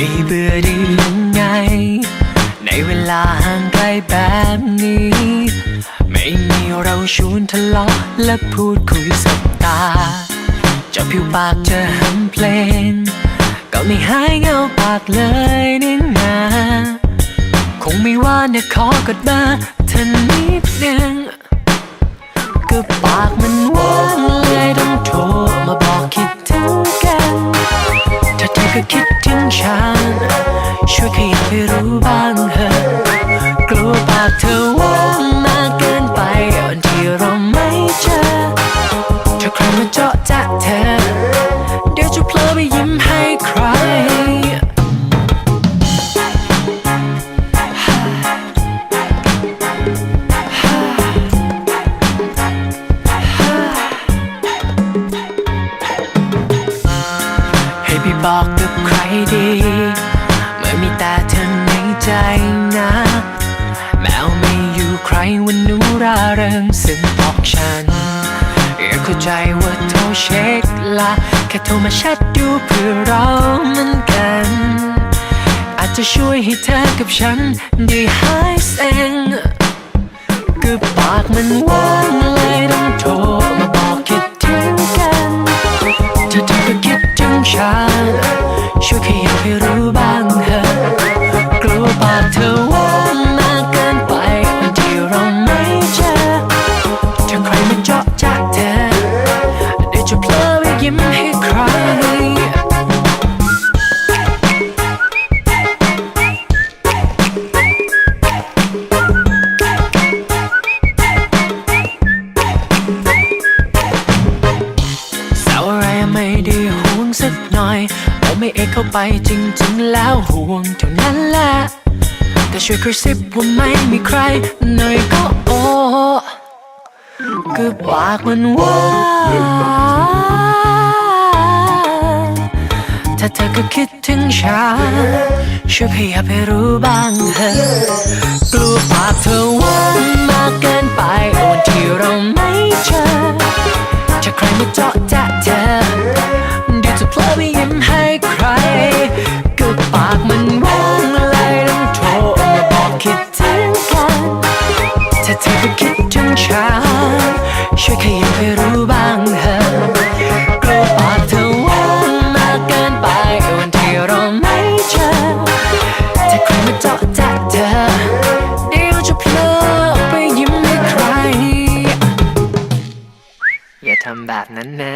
ไม่เบื่อได้ยังไง ในเวลาห่างไกลแบบนี้ ไม่มีเราชวนทะเลาะและพูดคุยสบตาจะผิวปากจะหันเพลง ก็ไม่หายเงาปากเลยนี่นาคงไม่ว่าเนี่ยขอกดมาทันนิดนึงก็ปากมันว่างเลย ช่วยขยับให้รู้บ้างเถอะกลัวปากเธอว่างมากเกินไปวันที่เราไม่เจอถ้าใครมาเจาะจะเธอ เดี๋ยวจะเพลอไปยิ้มให้ใคร ให้พี่บอกกับใครดี มื่อมีแต่เธอในใจนะ แมวไม่อยู่ใครวันนูราเริงซึ่งบอกฉันอยากเข้าใจว่าโทรเช็คละแค่โทรมาชทดูเพื่อเราเหมือนกัน อาจจะช่วยให้เธอกับฉันได้หายเซ็งก็ปากมันว่างเลยต้องโทรมาบอกคิดถึงกันถ้าเธอก็คิดถึงฉัน ไม่ได้ห่วงสักหน่อยเราไม่เอกเข้าไปจริงๆแล้วห่วงเท่านั้นแหละแต่ช่วยกระซิบว่าไม่มีใครหน่อยก็โอ้ก็ปากมันว่างถ้าเธอก็คิดถึงฉันช่วยขยับให้รู้บ้างเถอะกลัวปากเธอว่างมากเกินไปวันที่เราไม่เจอถ้าใครมาเจาะ ช่วยขยับให้รู้บ้างเถอะกลัวปากเธอว่างมากเกินไปวันที่เราไม่เจอถ้าใครมาเจาะจะเธอเดี๋ยวจะเพลอไปยิ้มให้ใคร อย่าทำแบบนั้นนะ